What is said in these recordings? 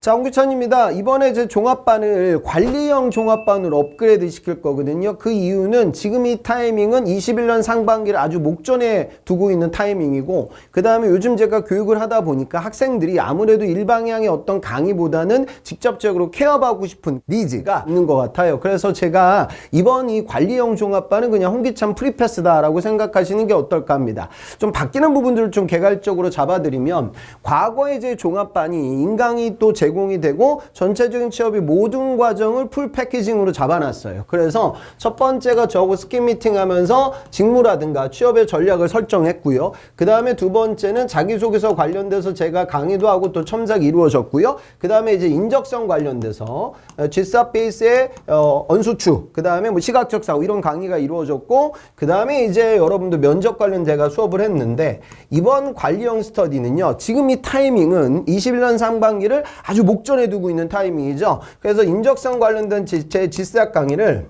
자, 홍규찬입니다. 이번에 제 종합반을 관리형 종합반으로 업그레이드 시킬 거거든요. 그 이유는 지금 이 타이밍은 21년 상반기를 아주 목전에 두고 있는 타이밍이고, 그 다음에 요즘 제가 교육을 하다 보니까 학생들이 아무래도 일방향의 어떤 강의보다는 직접적으로 케어받고 싶은 니즈가 있는 것 같아요. 그래서 제가 이번 이 관리형 종합반은 그냥 홍기찬 프리패스다라고 생각하시는 게 어떨까 합니다. 좀 바뀌는 부분들을 좀 개괄적으로 잡아드리면, 과거의 제 종합반이 인강이 또제 공이 되고 전체적인 취업이 모든 과정을 풀 패키징으로 잡아놨어요. 그래서 첫 번째가 저하고 스킨 미팅 하면서 직무라든가 취업의 전략을 설정했고요. 그 다음에 두 번째는 자기소개서 관련돼서 제가 강의도 하고 또 첨삭이 이루어졌고요. 그 다음에 이제 인적성 관련돼서 G사 베이스의 어, 언수추, 그 다음에 뭐 시각적 사고 이런 강의가 이루어졌고, 그 다음에 이제 여러분들 면접 관련 제가 수업을 했는데 이번 관리형 스터디는요. 지금 이 타이밍은 21년 상반기를 아주 목전에 두고 있는 타이밍이죠. 그래서 인적성 관련된 지- 제 지스학 강의를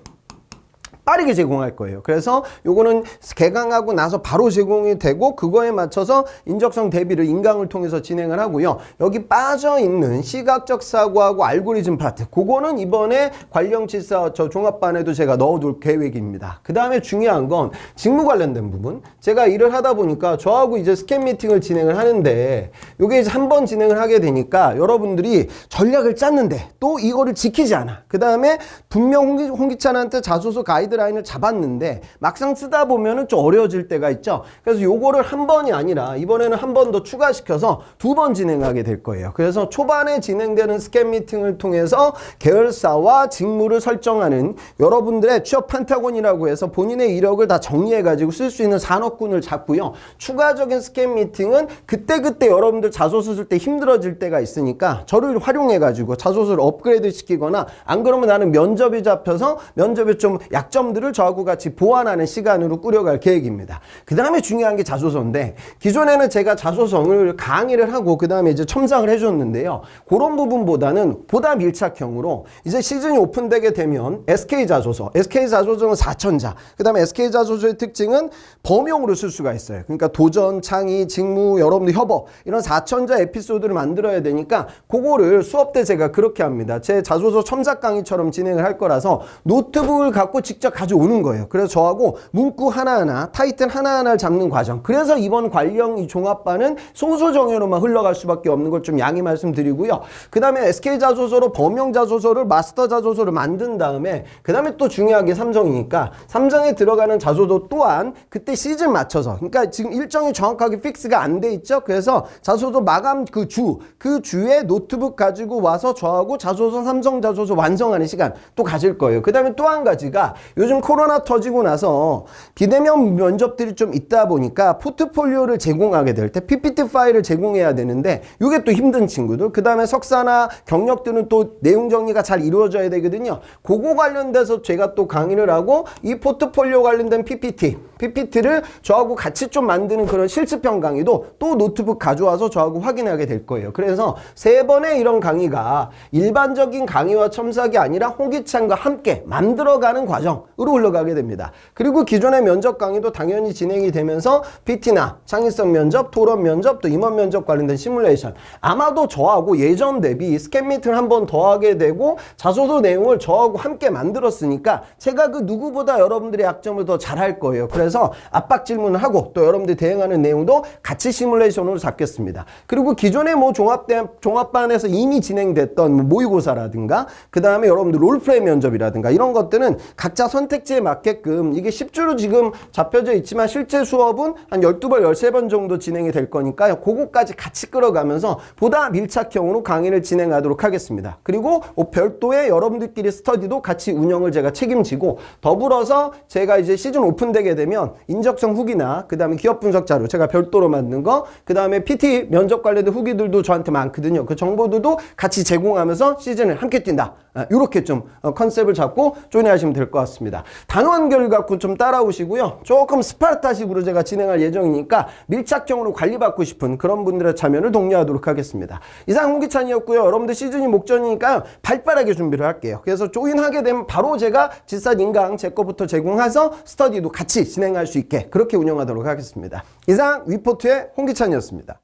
빠르게 제공할 거예요. 그래서 요거는 개강하고 나서 바로 제공이 되고 그거에 맞춰서 인적성 대비를 인강을 통해서 진행을 하고요. 여기 빠져 있는 시각적 사고하고 알고리즘 파트 그거는 이번에 관령 치사 저 종합반에도 제가 넣어둘 계획입니다. 그 다음에 중요한 건 직무 관련된 부분. 제가 일을 하다 보니까 저하고 이제 스캔 미팅을 진행을 하는데 요게 이제 한 번 진행을 하게 되니까 여러분들이 전략을 짰는데 또 이거를 지키지 않아. 그 다음에 분명 홍기, 홍기찬한테 자소서 가이드 라인을 잡았는데 막상 쓰다 보면은 좀 어려워질 때가 있죠. 그래서 요거를 한 번이 아니라 이번에는 한 번 더 추가시켜서 두 번 진행하게 될 거예요. 그래서 초반에 진행되는 스캔 미팅을 통해서 계열사와 직무를 설정하는 여러분들의 취업 판타곤이라고 해서 본인의 이력을 다 정리해 가지고 쓸 수 있는 산업군을 잡고요. 추가적인 스캔 미팅은 그때그때 여러분들 자소서 쓸 때 힘들어질 때가 있으니까 저를 활용해 가지고 자소서를 업그레이드 시키거나 안 그러면 나는 면접이 잡혀서 면접의 좀 약점 들을 저하고 같이 보완하는 시간으로 꾸려갈 계획입니다. 그 다음에 중요한 게 자소서인데 기존에는 제가 자소서를 강의를 하고 그 다음에 이제 첨삭을 해줬는데요. 그런 부분보다는 보다 밀착형으로 이제 시즌이 오픈되게 되면 SK 자소서, SK 자소서는 4천자, 그 다음에 SK 자소서의 특징은 범용으로 쓸 수가 있어요. 그러니까 도전, 창의, 직무, 여러분들 협업 이런 4천자 에피소드를 만들어야 되니까 그거를 수업 때 제가 그렇게 합니다. 제 자소서 첨삭 강의처럼 진행을 할 거라서 노트북을 갖고 직접 가져오는 거예요. 그래서 저하고 문구 하나하나, 타이틀 하나하나를 잡는 과정. 그래서 이번 관령 이 종합반은 소소정예로만 흘러갈 수밖에 없는 걸 좀 양해 말씀드리고요. 그 다음에 SK 자소서로 범용 자소서를 마스터 자소서를 만든 다음에 그 다음에 또 중요하게 삼성이니까 삼성에 들어가는 자소서 또한 그때 시즌 맞춰서 그러니까 지금 일정이 정확하게 픽스가 안 돼 있죠. 그래서 자소서 마감 그 주, 그 주에 노트북 가지고 와서 저하고 자소서 삼성 자소서 완성하는 시간 또 가질 거예요. 그 다음에 또 한 가지가 요즘 코로나 터지고 나서 비대면 면접들이 좀 있다 보니까 포트폴리오를 제공하게 될 때 PPT 파일을 제공해야 되는데 이게 또 힘든 친구들. 그 다음에 석사나 경력들은 또 내용 정리가 잘 이루어져야 되거든요. 그거 관련돼서 제가 또 강의를 하고 이 포트폴리오 관련된 PPT, PPT를 저하고 같이 좀 만드는 그런 실습형 강의도 또 노트북 가져와서 저하고 확인하게 될 거예요. 그래서 세 번의 이런 강의가 일반적인 강의와 첨삭이 아니라 홍기찬과 함께 만들어가는 과정으로 흘러가게 됩니다. 그리고 기존의 면접 강의도 당연히 진행이 되면서 PT나 창의성 면접, 토론 면접, 또 임원 면접 관련된 시뮬레이션 아마도 저하고 예전 대비 스캔 미팅을 한번 더 하게 되고 자소서 내용을 저하고 함께 만들었으니까 제가 그 누구보다 여러분들의 약점을 더 잘할 거예요. 그래서 압박 질문을 하고 또 여러분들이 대응하는 내용도 같이 시뮬레이션으로 잡겠습니다. 그리고 기존의 뭐 종합대 종합반에서 이미 진행됐던 뭐 모의고사라든가 그 다음에 여러분들 롤플레이 면접이라든가 이런 것들은 각자 선택지에 맞게끔 이게 10주로 지금 잡혀져 있지만 실제 수업은 한 12번, 13번 정도 진행이 될 거니까요. 그거까지 같이 끌어가면서 보다 밀착형으로 강의를 진행하도록 하겠습니다. 그리고 별도의 여러분들끼리 스터디도 같이 운영을 제가 책임지고 더불어서 제가 이제 시즌 오픈되게 되면 인적성 후기나 그 다음에 기업 분석 자료 제가 별도로 만든 거, 그 다음에 PT 면접 관련된 후기들도 저한테 많거든요. 그 정보들도 같이 제공하면서 시즌을 함께 뛴다. 이렇게 좀 어, 컨셉을 잡고 조인하시면 될 것 같습니다. 단원결 갖고 좀 따라오시고요. 조금 스파르타식으로 제가 진행할 예정이니까 밀착형으로 관리받고 싶은 그런 분들의 참여를 독려하도록 하겠습니다. 이상 홍기찬이었고요. 여러분들 시즌이 목전이니까요. 발빠르게 준비를 할게요. 그래서 조인하게 되면 바로 제가 질산 인강 제 거부터 제공해서 스터디도 같이 진행할 수 있게 그렇게 운영하도록 하겠습니다. 이상 위포트의 홍기찬이었습니다.